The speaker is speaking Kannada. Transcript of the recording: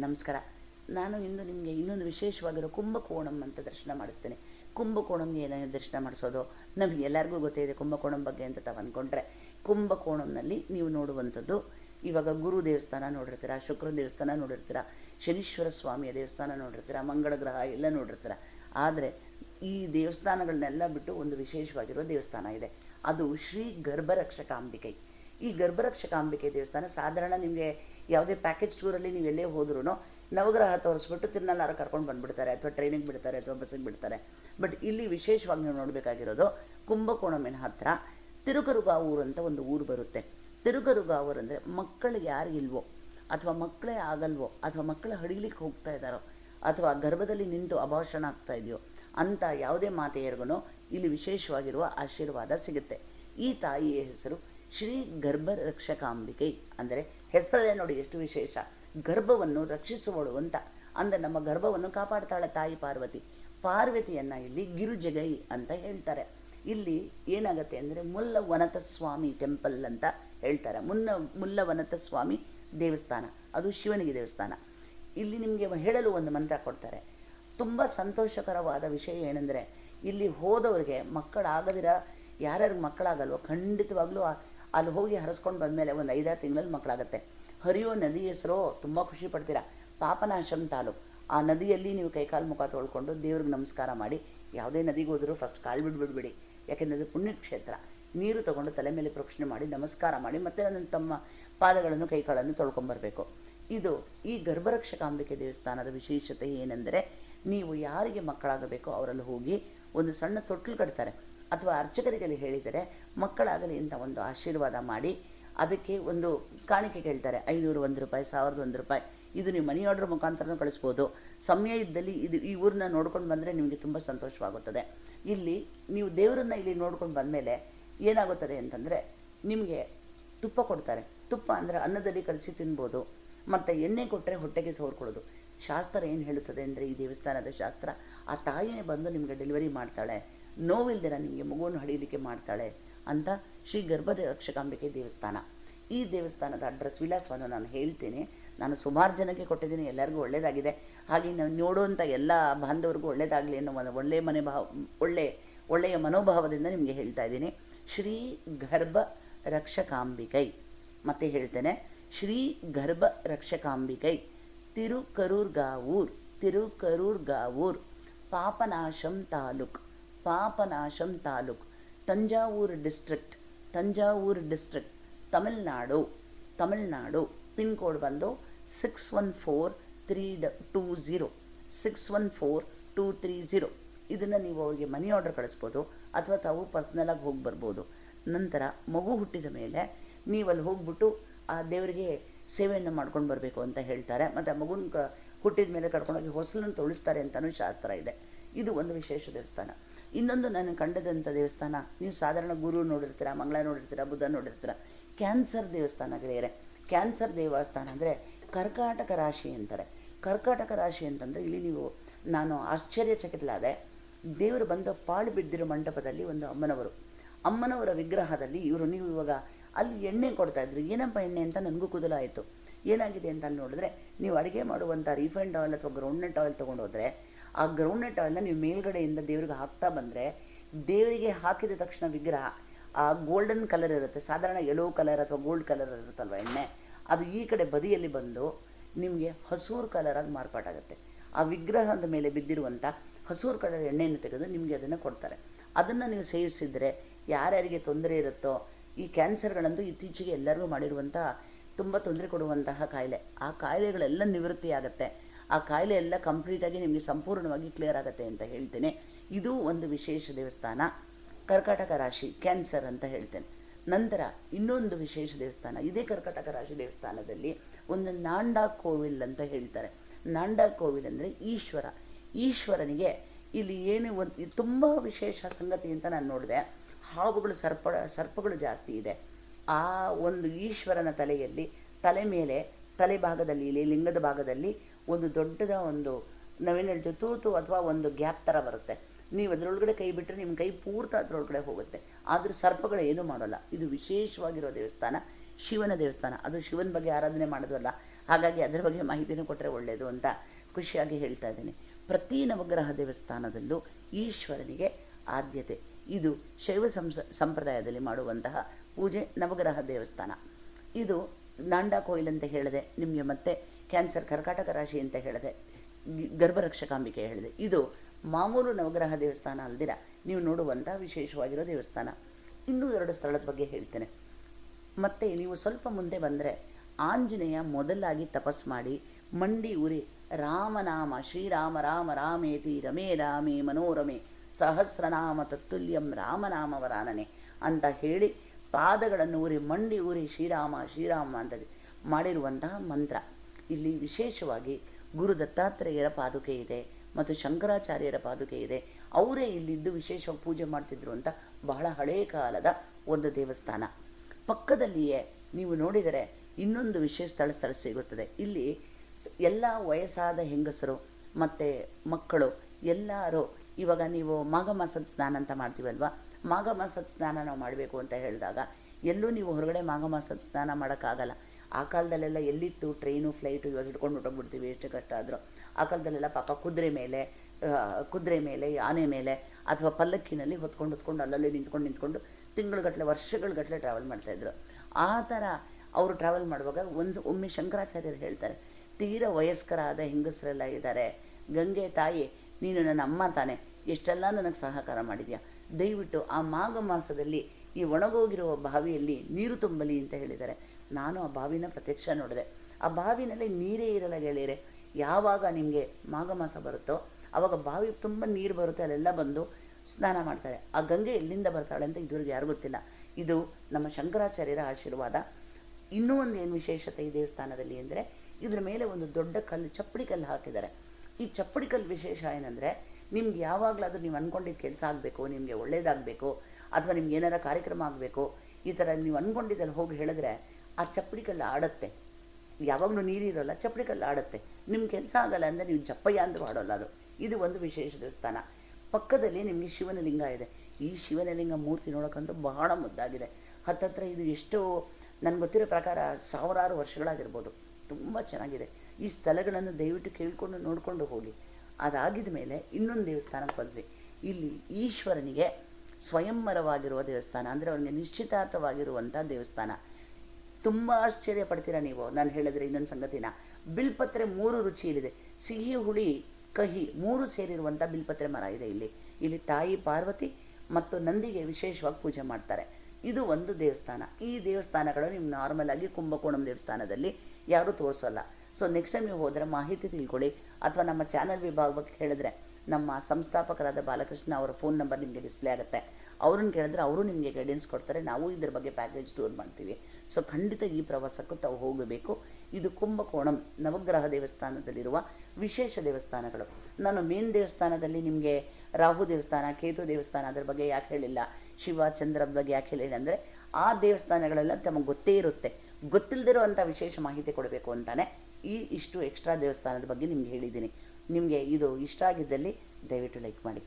ನಮಸ್ಕಾರ. ನಾನು ಇಂದು ನಿಮಗೆ ಇನ್ನೊಂದು ವಿಶೇಷವಾಗಿರೋ ಕುಂಭಕೋಣಂ ಅಂತ ದರ್ಶನ ಮಾಡಿಸ್ತೇನೆ. ಕುಂಭಕೋಣಂಗೆ ಏನೇನು ದರ್ಶನ ಮಾಡಿಸೋದು? ನಮಗೆ ಎಲ್ಲರಿಗೂ ಗೊತ್ತೇ ಇದೆ ಕುಂಭಕೋಣಂ ಬಗ್ಗೆ ಅಂತ ತಾವು ಅಂದ್ಕೊಂಡ್ರೆ ಕುಂಭಕೋಣಂನಲ್ಲಿ ನೀವು ನೋಡುವಂಥದ್ದು, ಇವಾಗ ಗುರು ದೇವಸ್ಥಾನ ನೋಡಿರ್ತೀರ ಶುಕ್ರ ದೇವಸ್ಥಾನ ನೋಡಿರ್ತೀರ, ಶನೀಶ್ವರ ಸ್ವಾಮಿಯ ದೇವಸ್ಥಾನ ನೋಡಿರ್ತೀರ, ಮಂಗಳ ಗ್ರಹ ಎಲ್ಲ ನೋಡಿರ್ತೀರ. ಆದರೆ ಈ ದೇವಸ್ಥಾನಗಳನ್ನೆಲ್ಲ ಬಿಟ್ಟು ಒಂದು ವಿಶೇಷವಾಗಿರೋ ದೇವಸ್ಥಾನ ಇದೆ. ಅದು ಶ್ರೀ ಗರ್ಭರಕ್ಷಕಾಂಬಿಕೈ. ಈ ಗರ್ಭರಕ್ಷಕಾಂಬಿಕೆ ದೇವಸ್ಥಾನ ಸಾಧಾರಣ ನಿಮಗೆ ಯಾವುದೇ ಪ್ಯಾಕೇಜ್ ಟೂರಲ್ಲಿ ನೀವು ಎಲ್ಲೇ ಹೋದ್ರೂ ನವಗ್ರಹ ತೋರಿಸ್ಬಿಟ್ಟು ತಿರುನಲ್ಲಾರ ಕರ್ಕೊಂಡು ಬಂದುಬಿಡ್ತಾರೆ ಅಥವಾ ಟ್ರೈನಿಗೆ ಬಿಡ್ತಾರೆ ಅಥವಾ ಬಸ್ಸಿಗೆ ಬಿಡ್ತಾರೆ. ಬಟ್ ಇಲ್ಲಿ ವಿಶೇಷವಾಗಿ ನೀವು ನೋಡಬೇಕಾಗಿರೋದು ಕುಂಭಕೋಣಮಿನ ಹತ್ರ ತಿರುಕರುಗಾವೂರು ಅಂತ ಒಂದು ಊರು ಬರುತ್ತೆ. ತಿರುಗರುಗಾವೂರು ಅಂದರೆ ಮಕ್ಕಳು ಯಾರು ಇಲ್ವೋ ಅಥವಾ ಮಕ್ಕಳೇ ಆಗಲ್ವೋ ಅಥವಾ ಮಕ್ಕಳು ಹಡಿಲಿಕ್ಕೆ ಹೋಗ್ತಾ ಇದ್ದಾರೋ ಅಥವಾ ಗರ್ಭದಲ್ಲಿ ನಿಂತು ಅಭಾಷಣ ಆಗ್ತಾ ಇದೆಯೋ ಅಂಥ ಯಾವುದೇ ಮಾತೆಯರ್ಗೂ ಇಲ್ಲಿ ವಿಶೇಷವಾಗಿರುವ ಆಶೀರ್ವಾದ ಸಿಗುತ್ತೆ. ಈ ತಾಯಿಯ ಹೆಸರು ಶ್ರೀ ಗರ್ಭರಕ್ಷಕಾಂಬಿಕೆ ಅಂದರೆ ಹೆಸರಲ್ಲೇ ನೋಡಿ ಎಷ್ಟು ವಿಶೇಷ. ಗರ್ಭವನ್ನು ರಕ್ಷಿಸುವಳು ಅಂತ. ಅಂದರೆ ನಮ್ಮ ಗರ್ಭವನ್ನು ಕಾಪಾಡ್ತಾಳೆ ತಾಯಿ ಪಾರ್ವತಿ. ಪಾರ್ವತಿಯನ್ನು ಇಲ್ಲಿ ಗಿರುಜಗೈ ಅಂತ ಹೇಳ್ತಾರೆ. ಇಲ್ಲಿ ಏನಾಗುತ್ತೆ ಅಂದರೆ ಮುಲ್ಲ ವನತ ಸ್ವಾಮಿ ಟೆಂಪಲ್ ಅಂತ ಹೇಳ್ತಾರೆ. ಮುನ್ನ ಮುಲ್ಲ ವನತ ಸ್ವಾಮಿ ದೇವಸ್ಥಾನ. ಅದು ಶಿವನಿಗೆ ದೇವಸ್ಥಾನ. ಇಲ್ಲಿ ನಿಮಗೆ ಹೇಳಲು ಒಂದು ಮಂತ್ರ ಕೊಡ್ತಾರೆ. ತುಂಬ ಸಂತೋಷಕರವಾದ ವಿಷಯ ಏನೆಂದರೆ, ಇಲ್ಲಿ ಹೋದವರಿಗೆ ಮಕ್ಕಳಾಗದಿರ, ಯಾರ್ಯಾರಿಗೆ ಮಕ್ಕಳಾಗಲ್ವೋ ಖಂಡಿತವಾಗ್ಲೂ ಅಲ್ಲಿ ಹೋಗಿ ಹರಿಸ್ಕೊಂಡು ಬಂದಮೇಲೆ ಒಂದು ಐದಾರು ತಿಂಗಳಲ್ಲಿ ಮಕ್ಕಳಾಗತ್ತೆ. ಹರಿಯೋ ನದಿ ಹೆಸರು ತುಂಬ ಖುಷಿ ಪಡ್ತೀರಾ? ಪಾಪನಾಶಂ ತಾಲೂಕು. ಆ ನದಿಯಲ್ಲಿ ನೀವು ಕೈಕಾಲು ಮುಖ ತೊಳ್ಕೊಂಡು ದೇವ್ರಿಗೆ ನಮಸ್ಕಾರ ಮಾಡಿ, ಯಾವುದೇ ನದಿಗೆ ಹೋದರೂ ಫಸ್ಟ್ ಕಾಲು ಬಿಡ್ಬಿಡ್ಬಿಡಿ. ಯಾಕೆಂದರೆ ಅದು ಪುಣ್ಯಕ್ಷೇತ್ರ. ನೀರು ತಗೊಂಡು ತಲೆ ಮೇಲೆ ಪ್ರೋಕ್ಷಣೆ ಮಾಡಿ, ನಮಸ್ಕಾರ ಮಾಡಿ, ಮತ್ತೆ ನನ್ನ ತಮ್ಮ ಪಾದಗಳನ್ನು ಕೈಕಾಲನ್ನು ತೊಳ್ಕೊಂಬರ್ಬೇಕು. ಇದು ಈ ಗರ್ಭರಕ್ಷಕಾಂಬಿಕೆ ದೇವಸ್ಥಾನದ ವಿಶೇಷತೆ ಏನೆಂದರೆ, ನೀವು ಯಾರಿಗೆ ಮಕ್ಕಳಾಗಬೇಕೋ ಅವರಲ್ಲಿ ಹೋಗಿ ಒಂದು ಸಣ್ಣ ತೊಟ್ಲು ಕಟ್ತಾರೆ. ಅಥವಾ ಅರ್ಚಕರಿಗೆ ಹೇಳಿದರೆ ಮಕ್ಕಳಾಗಲಿ ಅಂತ ಒಂದು ಆಶೀರ್ವಾದ ಮಾಡಿ ಅದಕ್ಕೆ ಒಂದು ಕಾಣಿಕೆ ಕೇಳ್ತಾರೆ. ಐನೂರು, ಒಂದು ರೂಪಾಯಿ, ಸಾವಿರದ ಒಂದು ರೂಪಾಯಿ. ಇದು ನೀವು ಮನಿ ಆರ್ಡರ್ ಮುಖಾಂತರನೂ ಕಳಿಸ್ಬೋದು. ಸಮಯ ಇದ್ದಲ್ಲಿ ಇದು ಈ ಊರನ್ನ ನೋಡ್ಕೊಂಡು ಬಂದರೆ ನಿಮಗೆ ತುಂಬ ಸಂತೋಷವಾಗುತ್ತದೆ. ಇಲ್ಲಿ ನೀವು ದೇವರನ್ನ ಇಲ್ಲಿ ನೋಡ್ಕೊಂಡು ಬಂದಮೇಲೆ ಏನಾಗುತ್ತದೆ ಅಂತಂದರೆ ನಿಮಗೆ ತುಪ್ಪ ಕೊಡ್ತಾರೆ. ತುಪ್ಪ ಅಂದರೆ ಅನ್ನದಲ್ಲಿ ಕಲಸಿ ತಿನ್ಬೋದು. ಮತ್ತು ಎಣ್ಣೆ ಕೊಟ್ಟರೆ ಹೊಟ್ಟೆಗೆ ಸೋರ್ಕೊಳ್ಳೋದು. ಶಾಸ್ತ್ರ ಏನು ಹೇಳುತ್ತದೆ ಅಂದರೆ ಈ ದೇವಸ್ಥಾನದ ಶಾಸ್ತ್ರ, ಆ ತಾಯಿನೇ ಬಂದು ನಿಮಗೆ ಡೆಲಿವರಿ ಮಾಡ್ತಾಳೆ. ನೋವಿಲ್ದಿರ ನಿಮಗೆ ಮಗುವನ್ನು ಹಡಿಯಲಿಕ್ಕೆ ಮಾಡ್ತಾಳೆ ಅಂತ ಶ್ರೀ ಗರ್ಭದ ರಕ್ಷಕಾಂಬಿಕೆ ದೇವಸ್ಥಾನ. ಈ ದೇವಸ್ಥಾನದ ಅಡ್ರೆಸ್ ವಿಳಾಸವನ್ನು ನಾನು ಹೇಳ್ತೇನೆ. ನಾನು ಸುಮಾರು ಜನಕ್ಕೆ ಕೊಟ್ಟಿದ್ದೀನಿ. ಎಲ್ಲರಿಗೂ ಒಳ್ಳೆಯದಾಗಿದೆ ಹಾಗೆ ನಾವು ನೋಡುವಂಥ ಎಲ್ಲ ಬಾಂಧವರಿಗೂ ಒಳ್ಳೆಯದಾಗಲಿ ಅನ್ನೋ ಒಂದು ಒಳ್ಳೆಯ ಮನೆ ಭಾವ ಒಳ್ಳೆ, ಒಳ್ಳೆಯ ಮನೋಭಾವದಿಂದ ನಿಮಗೆ ಹೇಳ್ತಾ ಇದ್ದೀನಿ. ಶ್ರೀ ಗರ್ಭ ರಕ್ಷಕಾಂಬಿಕೈ. ಮತ್ತೆ ಹೇಳ್ತೇನೆ. Shri Garbharakshambigai. Thirukarugavur Thirukarugavur, Papanasam taluk. Papanasam taluk, Thanjavur district Thanjavur district, Tamil Nadu Tamil Nadu pin code ಬಂದು ಸಿಕ್ಸ್ ಒನ್ ಫೋರ್ ತ್ರೀ ಡ two zero six one four two three zero ಇದನ್ನು ನೀವು ಅವರಿಗೆ ಮನಿ ಆರ್ಡರ್ ಕಳಿಸ್ಬೋದು, ಅಥವಾ ತಾವು ಪರ್ಸ್ನಲಾಗಿ ಹೋಗಿ ಬರ್ಬೋದು. ನಂತರ ಮಗು ಹುಟ್ಟಿದ ಮೇಲೆ ನೀವು ಅಲ್ಲಿ ಹೋಗ್ಬಿಟ್ಟು ಆ ದೇವರಿಗೆ ಸೇವೆಯನ್ನು ಮಾಡ್ಕೊಂಡು ಬರಬೇಕು ಅಂತ ಹೇಳ್ತಾರೆ. ಮತ್ತು ಆ ಮಗುನ ಹುಟ್ಟಿದ ಮೇಲೆ ಕರ್ಕೊಂಡೋಗಿ ಹೊಸಲನ್ನು ತೊಳಿಸ್ತಾರೆ ಅಂತಲೂ ಶಾಸ್ತ್ರ ಇದೆ. ಇದು ಒಂದು ವಿಶೇಷ ದೇವಸ್ಥಾನ. ಇನ್ನೊಂದು ನಾನು ಕಂಡದಂಥ ದೇವಸ್ಥಾನ, ನೀವು ಸಾಧಾರಣ ಗುರು ನೋಡಿರ್ತೀರ, ಮಂಗಳ ನೋಡಿರ್ತೀರ ಬುದ್ಧ ನೋಡಿರ್ತೀರ, ಕ್ಯಾನ್ಸರ್ ದೇವಸ್ಥಾನ ಗೆಳೆಯರೆ, ಕ್ಯಾನ್ಸರ್ ದೇವಸ್ಥಾನ ಅಂದರೆ ಕರ್ಕಾಟಕ ರಾಶಿ ಅಂತಾರೆ. ಕರ್ಕಾಟಕ ರಾಶಿ ಅಂತಂದರೆ ಇಲ್ಲಿ ನೀವು, ನಾನು ಆಶ್ಚರ್ಯಚಕಿತಲಾದೆ ದೇವರು ಬಂದು ಪಾಳು ಬಿದ್ದಿರೋ ಮಂಟಪದಲ್ಲಿ ಒಂದು ಅಮ್ಮನವರು. ಅಮ್ಮನವರ ವಿಗ್ರಹದಲ್ಲಿ ಇವರು, ನೀವು ಇವಾಗ ಅಲ್ಲಿ ಎಣ್ಣೆ ಕೊಡ್ತಾ ಇದ್ರು, ಏನಪ್ಪ ಎಣ್ಣೆ ಅಂತ ನನಗೂ ಕುದಲಾಯಿತು ಏನಾಗಿದೆ ಅಂತ ಅಲ್ಲಿ ನೋಡಿದ್ರೆ, ನೀವು ಅಡುಗೆ ಮಾಡುವಂಥ ರಿಫೈನ್ಡ್ ಆಯಿಲ್ ಅಥವಾ ಗ್ರೌಂಡ್ನೆಟ್ ಆಯಿಲ್ ತೊಗೊಂಡು ಹೋದರೆ ಆ ಗ್ರೌಂಡ್ನಟ್ ಅವೆಲ್ಲ ನೀವು ಮೇಲ್ಗಡೆಯಿಂದ ದೇವ್ರಿಗೆ ಹಾಕ್ತಾ ಬಂದರೆ ದೇವರಿಗೆ ಹಾಕಿದ ತಕ್ಷಣ ವಿಗ್ರಹ ಆ ಗೋಲ್ಡನ್ ಕಲರ್ ಇರುತ್ತೆ. ಸಾಧಾರಣ ಯೆಲ್ಲೋ ಕಲರ್ ಅಥವಾ ಗೋಲ್ಡ್ ಕಲರ್ ಇರುತ್ತಲ್ವ ಎಣ್ಣೆ? ಅದು ಈ ಕಡೆ ಬದಿಯಲ್ಲಿ ಬಂದು ನಿಮಗೆ ಹಸೂರು ಕಲರಾಗಿ ಮಾರ್ಪಾಟಾಗುತ್ತೆ ಆ ವಿಗ್ರಹದ ಮೇಲೆ ಬಿದ್ದಿರುವಂಥ ಹಸೂರು ಕಲರ್ ಎಣ್ಣೆಯನ್ನು ತೆಗೆದು ನಿಮಗೆ ಅದನ್ನು ಕೊಡ್ತಾರೆ. ಅದನ್ನು ನೀವು ಸೇವಿಸಿದರೆ ಯಾರ್ಯಾರಿಗೆ ತೊಂದರೆ ಇರುತ್ತೋ ಈ ಕ್ಯಾನ್ಸರ್ಗಳಂತೂ ಇತ್ತೀಚೆಗೆ ಎಲ್ಲರಿಗೂ ಮಾಡಿರುವಂಥ ತುಂಬ ತೊಂದರೆ ಕೊಡುವಂತಹ ಕಾಯಿಲೆ. ಆ ಕಾಯಿಲೆಗಳೆಲ್ಲ ನಿವೃತ್ತಿ ಆಗುತ್ತೆ ಆ ಕಾಯಿಲೆ ಎಲ್ಲ ಕಂಪ್ಲೀಟಾಗಿ ನಿಮಗೆ ಸಂಪೂರ್ಣವಾಗಿ ಕ್ಲಿಯರ್ ಆಗುತ್ತೆ ಅಂತ ಹೇಳ್ತೇನೆ. ಇದು ಒಂದು ವಿಶೇಷ ದೇವಸ್ಥಾನ. ಕರ್ಕಾಟಕ ರಾಶಿ ಕ್ಯಾನ್ಸರ್ ಅಂತ ಹೇಳ್ತೇನೆ. ನಂತರ ಇನ್ನೊಂದು ವಿಶೇಷ ದೇವಸ್ಥಾನ, ಇದೇ ಕರ್ಕಾಟಕ ರಾಶಿ ದೇವಸ್ಥಾನದಲ್ಲಿ ಒಂದು ನಾಂಡ ಕೋವಿಲ್ ಅಂತ ಹೇಳ್ತಾರೆ. ನಾಂಡ ಕೋವಿಲ್ ಅಂದರೆ ಈಶ್ವರ. ಈಶ್ವರನಿಗೆ ಇಲ್ಲಿ ಏನು ಒಂದು ತುಂಬ ವಿಶೇಷ ಸಂಗತಿ ಅಂತ ನಾನು ನೋಡಿದೆ. ಹಾವುಗಳು ಸರ್ಪ, ಸರ್ಪಗಳು ಜಾಸ್ತಿ ಇದೆ. ಆ ಒಂದು ಈಶ್ವರನ ತಲೆಯಲ್ಲಿ, ತಲೆ ಮೇಲೆ, ತಲೆ ಭಾಗದಲ್ಲಿ, ಇಲ್ಲಿ ಲಿಂಗದ ಭಾಗದಲ್ಲಿ ಒಂದು ದೊಡ್ಡದ ಒಂದು ನಾವೇನು ಹೇಳ್ತೀವಿ ತೂತು ಅಥವಾ ಒಂದು ಗ್ಯಾಪ್ ಥರ ಬರುತ್ತೆ. ನೀವು ಅದರೊಳಗಡೆ ಕೈ ಬಿಟ್ಟರೆ ನಿಮ್ಮ ಕೈ ಪೂರ್ತಿ ಅದರೊಳಗಡೆ ಹೋಗುತ್ತೆ. ಆದರೆ ಸರ್ಪಗಳು ಏನೂ ಮಾಡೋಲ್ಲ. ಇದು ವಿಶೇಷವಾಗಿರೋ ದೇವಸ್ಥಾನ, ಶಿವನ ದೇವಸ್ಥಾನ. ಅದು ಶಿವನ ಬಗ್ಗೆ ಆರಾಧನೆ ಮಾಡೋದಲ್ಲ ಹಾಗಾಗಿ ಅದರ ಬಗ್ಗೆ ಮಾಹಿತಿನೂ ಕೊಟ್ಟರೆ ಒಳ್ಳೆಯದು ಅಂತ ಖುಷಿಯಾಗಿ ಹೇಳ್ತಾ ಇದ್ದೀನಿ. ಪ್ರತಿ ನವಗ್ರಹ ದೇವಸ್ಥಾನದಲ್ಲೂ ಈಶ್ವರನಿಗೆ ಆದ್ಯತೆ. ಇದು ಶೈವ ಸಂಸ, ಸಂಪ್ರದಾಯದಲ್ಲಿ ಮಾಡುವಂತಹ ಪೂಜೆ ನವಗ್ರಹ ದೇವಸ್ಥಾನ. ಇದು ನಾಂಡಾ ಕೋಯಿಲ್ ಅಂತ ಹೇಳಿದೆ. ನಿಮಗೆ ಮತ್ತೆ ಕ್ಯಾನ್ಸರ್ ಕರ್ಕಾಟಕ ರಾಶಿ ಅಂತ ಹೇಳಿದೆ. ಗರ್ಭರಕ್ಷಕಾಂಬಿಕೆ ಹೇಳಿದೆ. ಇದು ಮಾಮೂಲು ನವಗ್ರಹ ದೇವಸ್ಥಾನ ಅಲ್ದಿರ, ನೀವು ನೋಡುವಂಥ ವಿಶೇಷವಾಗಿರೋ ದೇವಸ್ಥಾನ. ಇನ್ನೂ ಎರಡು ಸ್ಥಳದ ಬಗ್ಗೆ ಹೇಳ್ತೇನೆ. ಮತ್ತೆ ನೀವು ಸ್ವಲ್ಪ ಮುಂದೆ ಬಂದರೆ ಆಂಜನೇಯ ಮೊದಲಾಗಿ ತಪಸ್ ಮಾಡಿ, ಮಂಡಿ ಉರಿ, ರಾಮನಾಮ, ಶ್ರೀರಾಮ, ರಾಮ, ರಾಮೇತಿ, ರಮೇ, ರಾಮೇ, ಮನೋರಮೆ, ಸಹಸ್ರನಾಮ, ತತ್ತುಲ್ಯಂ, ರಾಮನಾಮ, ವರಾನನೆ ಅಂತ ಹೇಳಿ ಪಾದಗಳನ್ನು ಊರಿ ಮಂಡಿ ಊರಿ ಶ್ರೀರಾಮ ಶ್ರೀರಾಮ ಅಂತ ಮಾಡಿರುವಂತಹ ಮಂತ್ರ. ಇಲ್ಲಿ ವಿಶೇಷವಾಗಿ ಗುರು ದತ್ತಾತ್ರೇಯರ ಪಾದುಕೆ ಇದೆ ಮತ್ತು ಶಂಕರಾಚಾರ್ಯರ ಪಾದುಕೆ ಇದೆ. ಅವರೇ ಇಲ್ಲಿದ್ದು ವಿಶೇಷವಾಗಿ ಪೂಜೆ ಮಾಡ್ತಿದ್ರು ಅಂತ ಬಹಳ ಹಳೆಯ ಕಾಲದ ಒಂದು ದೇವಸ್ಥಾನ. ಪಕ್ಕದಲ್ಲಿಯೇ ನೀವು ನೋಡಿದರೆ ಇನ್ನೊಂದು ವಿಶೇಷ ಸ್ಥಳ ಸ್ಥಳ ಸಿಗುತ್ತದೆ. ಇಲ್ಲಿ ಎಲ್ಲ ವಯಸ್ಸಾದ ಹೆಂಗಸರು ಮತ್ತು ಮಕ್ಕಳು ಎಲ್ಲರೂ ಇವಾಗ ನೀವು ಮಾಘ ಮಾಸದ ಸ್ನಾನ ಅಂತ ಮಾಡ್ತೀವಲ್ವಾ? ಮಾಘ ಮಾಸದ ಸ್ನಾನ ನಾವು ಮಾಡಬೇಕು ಅಂತ ಹೇಳಿದಾಗ ಎಲ್ಲೂ ನೀವು ಹೊರಗಡೆ ಮಾಘ ಮಾಸದ ಸ್ನಾನ ಮಾಡೋಕ್ಕಾಗಲ್ಲ. ಆ ಕಾಲದಲ್ಲೆಲ್ಲ ಎಲ್ಲಿತ್ತು? ಟ್ರೈನು ಫ್ಲೈಟು ಇವಾಗ ಹಿಡ್ಕೊಂಡು ಹೊಟ್ಟೋಗ್ಬಿಡ್ತೀವಿ ಎಷ್ಟು ಕಷ್ಟ ಆದರೂ. ಆ ಕಾಲದಲ್ಲೆಲ್ಲ ಪಾಪ ಕುದುರೆ ಮೇಲೆ ಕುದುರೆ ಮೇಲೆ, ಆನೆ ಮೇಲೆ, ಅಥವಾ ಪಲ್ಲಕ್ಕಿನಲ್ಲಿ ಹೊತ್ಕೊಂಡು ಹೊತ್ಕೊಂಡು ಅಲ್ಲಲ್ಲಿ ನಿಂತ್ಕೊಂಡು ನಿಂತ್ಕೊಂಡು ತಿಂಗಳುಗಟ್ಟಲೆ ವರ್ಷಗಳುಗಟ್ಟಲೆ ಟ್ರಾವೆಲ್ ಮಾಡ್ತಾಯಿದ್ರು ಆ ಥರ ಅವರು ಟ್ರಾವೆಲ್ ಮಾಡುವಾಗ ಒಂದು, ಒಮ್ಮೆ ಶಂಕರಾಚಾರ್ಯರು ಹೇಳ್ತಾರೆ, ತೀರ ವಯಸ್ಕರಾದ ಹೆಂಗಸರೆಲ್ಲ ಇದ್ದಾರೆ ಗಂಗೆ ತಾಯಿ, ನೀನು ನನ್ನ ಅಮ್ಮ ತಾನೆ. ಎಷ್ಟೆಲ್ಲ ನನಗೆ ಸಹಕಾರ ಮಾಡಿದ್ಯಾ? ದಯವಿಟ್ಟು ಆ ಮಾಘ ಮಾಸದಲ್ಲಿ ಈ ಒಣಗೋಗಿರುವ ಬಾವಿಯಲ್ಲಿ ನೀರು ತುಂಬಲಿ ಅಂತ ಹೇಳಿದ್ದಾರೆ. ನಾನು ಆ ಬಾವಿನ ಪ್ರತ್ಯಕ್ಷ ನೋಡಿದೆ. ಆ ಬಾವಿನಲ್ಲಿ ನೀರೇ ಇರಲ್ಲ ಗೆಳೆಯರೆ. ಯಾವಾಗ ನಿಮಗೆ ಮಾಘ ಮಾಸ ಬರುತ್ತೋ ಆವಾಗ ಬಾವಿ ತುಂಬ ನೀರು ಬರುತ್ತೆ, ಅಲ್ಲೆಲ್ಲ ಬಂದು ಸ್ನಾನ ಮಾಡ್ತಾರೆ. ಆ ಗಂಗೆ ಎಲ್ಲಿಂದ ಬರ್ತಾಳೆ ಅಂತ ಇದುವರೆಗೆ ಯಾರು ಗೊತ್ತಿಲ್ಲ. ಇದು ನಮ್ಮ ಶಂಕರಾಚಾರ್ಯರ ಆಶೀರ್ವಾದ. ಇನ್ನೂ ಒಂದು ಏನು ವಿಶೇಷತೆ ಈ ದೇವಸ್ಥಾನದಲ್ಲಿ ಅಂದರೆ ಇದ್ರ ಮೇಲೆ ಒಂದು ದೊಡ್ಡ ಕಲ್ಲು, ಚಪ್ಪಡಿ ಕಲ್ಲು ಹಾಕಿದ್ದಾರೆ. ಈ ಚಪ್ಪಡಿ ಕಲ್ಲು ವಿಶೇಷ ಏನಂದರೆ ನಿಮ್ಗೆ ಯಾವಾಗಲಾದರೂ ನೀವು ಅಂದ್ಕೊಂಡಿದ್ದ ಕೆಲಸ ಆಗಬೇಕು, ನಿಮಗೆ ಒಳ್ಳೇದಾಗಬೇಕು, ಅಥವಾ ನಿಮ್ಗೆ ಏನಾರ ಕಾರ್ಯಕ್ರಮ ಆಗಬೇಕು, ಈ ಥರ ನೀವು ಅಂದ್ಕೊಂಡಿದ್ದಲ್ಲಿ ಹೋಗಿ ಹೇಳಿದ್ರೆ ಆ ಚಪ್ಪಡಿಗಳು ಆಡುತ್ತೆ. ಯಾವಾಗಲೂ ನೀರಿರೋಲ್ಲ ಚಪ್ಪಡಿಗಳು ಆಡುತ್ತೆ. ನಿಮ್ಮ ಕೆಲಸ ಆಗಲ್ಲ ಅಂದರೆ ನೀವು ಚಪ್ಪಯ್ಯ ಅಂದರೂ ಆಡೋಲ್ಲ ಅದು. ಇದು ಒಂದು ವಿಶೇಷ ದೇವಸ್ಥಾನ. ಪಕ್ಕದಲ್ಲಿ ನಿಮಗೆ ಶಿವನ ಲಿಂಗ ಇದೆ. ಈ ಶಿವನ ಲಿಂಗ ಮೂರ್ತಿ ನೋಡೋಕ್ಕಂತೂ ಬಹಳ ಮುದ್ದಾಗಿದೆ. ಹತ್ತತ್ರ ಇದು ಎಷ್ಟು, ನನಗೆ ಗೊತ್ತಿರೋ ಪ್ರಕಾರ ಸಾವಿರಾರು ವರ್ಷಗಳಾಗಿರ್ಬೋದು. ತುಂಬ ಚೆನ್ನಾಗಿದೆ. ಈ ಸ್ಥಳಗಳನ್ನು ದಯವಿಟ್ಟು ಕೇಳಿಕೊಂಡು ನೋಡಿಕೊಂಡು ಹೋಗಿ. ಅದಾಗಿದ ಮೇಲೆ ಇನ್ನೊಂದು ದೇವಸ್ಥಾನಕ್ಕೆ ಬಂದ್ವಿ. ಇಲ್ಲಿ ಈಶ್ವರನಿಗೆ ಸ್ವಯಂವರವಾಗಿರುವ ದೇವಸ್ಥಾನ. ಅಂದರೆ ಅವನಿಗೆ ನಿಶ್ಚಿತಾರ್ಥವಾಗಿರುವಂಥ ದೇವಸ್ಥಾನ. ತುಂಬ ಆಶ್ಚರ್ಯ ಪಡ್ತೀರಾ ನೀವು? ನಾನು ಹೇಳಿದ್ರೆ ಇನ್ನೊಂದು ಸಂಗತಿನ. ಬಿಲ್ಪತ್ರೆ ಮೂರು ರುಚಿಯಲ್ಲಿದೆ. ಸಿಹಿ, ಹುಳಿ, ಕಹಿ ಮೂರು ಸೇರಿರುವಂಥ ಬಿಲ್ಪತ್ರೆ ಮರ ಇದೆ ಇಲ್ಲಿ. ಇಲ್ಲಿ ತಾಯಿ ಪಾರ್ವತಿ ಮತ್ತು ನಂದಿಗೆ ವಿಶೇಷವಾಗಿ ಪೂಜೆ ಮಾಡ್ತಾರೆ. ಇದು ಒಂದು ದೇವಸ್ಥಾನ. ಈ ದೇವಸ್ಥಾನಗಳು ನೀವು ನಾರ್ಮಲ್ ಆಗಿ ಕುಂಭಕೋಣಂ ದೇವಸ್ಥಾನದಲ್ಲಿ ಯಾರೂ ತೋರಿಸೋಲ್ಲ. ಸೊ ನೆಕ್ಸ್ಟ್ ಟೈಮ್ ನೀವು ಹೋದರೆ ಮಾಹಿತಿ ತಿಳ್ಕೊಳ್ಳಿ. ಅಥವಾ ನಮ್ಮ ಚಾನಲ್ ವಿಭಾಗಕ್ಕೆ ಹೇಳಿದ್ರೆ ನಮ್ಮ ಸಂಸ್ಥಾಪಕರಾದ ಬಾಲಕೃಷ್ಣ ಅವರ ಫೋನ್ ನಂಬರ್ ನಿಮಗೆ ಡಿಸ್ಪ್ಲೇ ಆಗುತ್ತೆ. ಅವ್ರನ್ನ ಕೇಳಿದ್ರೆ ಅವರು ನಿಮಗೆ ಗೈಡೆನ್ಸ್ ಕೊಡ್ತಾರೆ. ನಾವು ಇದ್ರ ಬಗ್ಗೆ ಪ್ಯಾಕೇಜ್ ಟೂರ್ ಮಾಡ್ತೀವಿ. ಸೊ ಖಂಡಿತ ಈ ಪ್ರವಾಸಕ್ಕೂ ತಾವು ಹೋಗಬೇಕು. ಇದು ಕುಂಭಕೋಣಂ, ನವಗ್ರಹ ದೇವಸ್ಥಾನದಲ್ಲಿರುವ ವಿಶೇಷ ದೇವಸ್ಥಾನಗಳು. ನಾನು ಮೇನ್ ದೇವಸ್ಥಾನದಲ್ಲಿ ನಿಮಗೆ ರಾಹು ದೇವಸ್ಥಾನ, ಕೇತು ದೇವಸ್ಥಾನ ಅದರ ಬಗ್ಗೆ ಯಾಕೆ ಹೇಳಿಲ್ಲ? ಶಿವ, ಚಂದ್ರ ಬಗ್ಗೆ ಯಾಕೆ ಹೇಳಿಲ್ಲ ಅಂದರೆ, ಆ ದೇವಸ್ಥಾನಗಳೆಲ್ಲ ತಮಗೆ ಗೊತ್ತೇ ಇರುತ್ತೆ. ಗೊತ್ತಿಲ್ಲದಿರೋ ಅಂಥ ವಿಶೇಷ ಮಾಹಿತಿ ಕೊಡಬೇಕು ಅಂತಾನೆ ಈ ಇಷ್ಟು ಎಕ್ಸ್ಟ್ರಾ ದೇವಸ್ಥಾನದ ಬಗ್ಗೆ ನಿಮ್ಗೆ ಹೇಳಿದ್ದೀನಿ. ನಿಮಗೆ ಇದು ಇಷ್ಟ ಆಗಿದ್ದಲ್ಲಿ ದಯವಿಟ್ಟು ಲೈಕ್ ಮಾಡಿ.